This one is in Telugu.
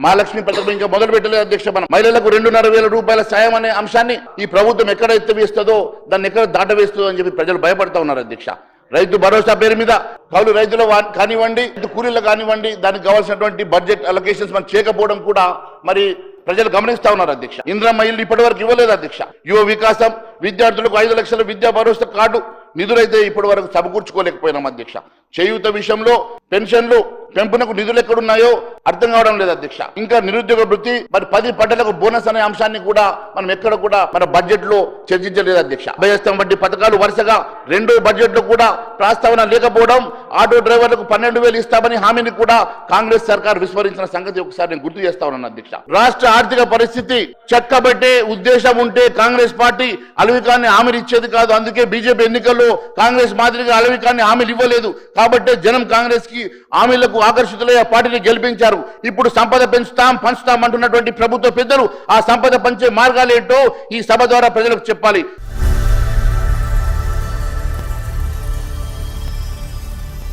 మహాలక్ష్మి పథకం ఇంకా మొదలు పెట్టలేదు అధ్యక్ష మనం. మహిళలకు రెండున్నర వేల రూపాయల సాయం అనే అంశాన్ని ఈ ప్రభుత్వం ఎక్కడ ఎత్తివేస్తుందో దాన్ని ఎక్కడ దాటవేస్తుందో అని చెప్పి ప్రజలు భయపడతా ఉన్నారు అధ్యక్ష. రైతు భరోసా పేరు మీద కౌలు రైతులు కానివ్వండి కూలీలు కానివ్వండి దానికి కావాల్సినటువంటి బడ్జెట్ అలొకేషన్స్ మనం చేయకపోవడం కూడా మరి ప్రజలు గమనిస్తా ఉన్నారు అధ్యక్ష. ఇంద్రమ్మ ఇల్లు ఇప్పటి వరకు ఇవ్వలేదు అధ్యక్ష. యువ వికాసం విద్యార్థులకు ఐదు లక్షల విద్యా భరోసా కార్డు నిధులైతే ఇప్పటి వరకు సమకూర్చుకోలేకపోయినాం అధ్యక్ష. చేయూత విషయంలో పెన్షన్లు పెంపునకు నిధులు ఎక్కడున్నాయో అర్థం కావడం లేదు అధ్యక్ష. ఇంకా నిరుద్యోగ వృత్తి మరి పది పంటలకు బోనస్ అనే అంశాన్ని కూడా మనం ఎక్కడ కూడా మన బడ్జెట్లో చర్చించలేదు అధ్యక్ష. అభయస్థం వంటి పథకాలు వరుసగా రెండో బడ్జెట్లో కూడా ప్రస్తావన లేకపోవడం ఆటో డ్రైవర్లకు పన్నెండు వేలు ఇస్తామని హామీని కూడా కాంగ్రెస్ సర్కార్ విస్మరించిన సంగతి ఒకసారి నేను గుర్తు చేస్తా ఉన్నాను అధ్యక్ష. రాష్ట్ర ఆర్థిక పరిస్థితి చక్కబట్టే ఉద్దేశం ఉంటే కాంగ్రెస్ పార్టీ అలవికాన్ని హామీలు ఇచ్చేది కాదు. అందుకే బీజేపీ ఎన్నికల్లో కాంగ్రెస్ మాదిరిగా అలవికాన్ని హామీలు ఇవ్వలేదు. కాబట్టి జనం కాంగ్రెస్కి హామీలకు ఆకర్షితులై ఆ పార్టీని గెలిపించారు. ఇప్పుడు సంపద పెంచుతాం పంచుతాం అంటున్నటువంటి ప్రభుత్వ పెద్దలు ఆ సంపద పంచే మార్గాలు ఏంటో ఈ సభ ద్వారా ప్రజలకు చెప్పాలి.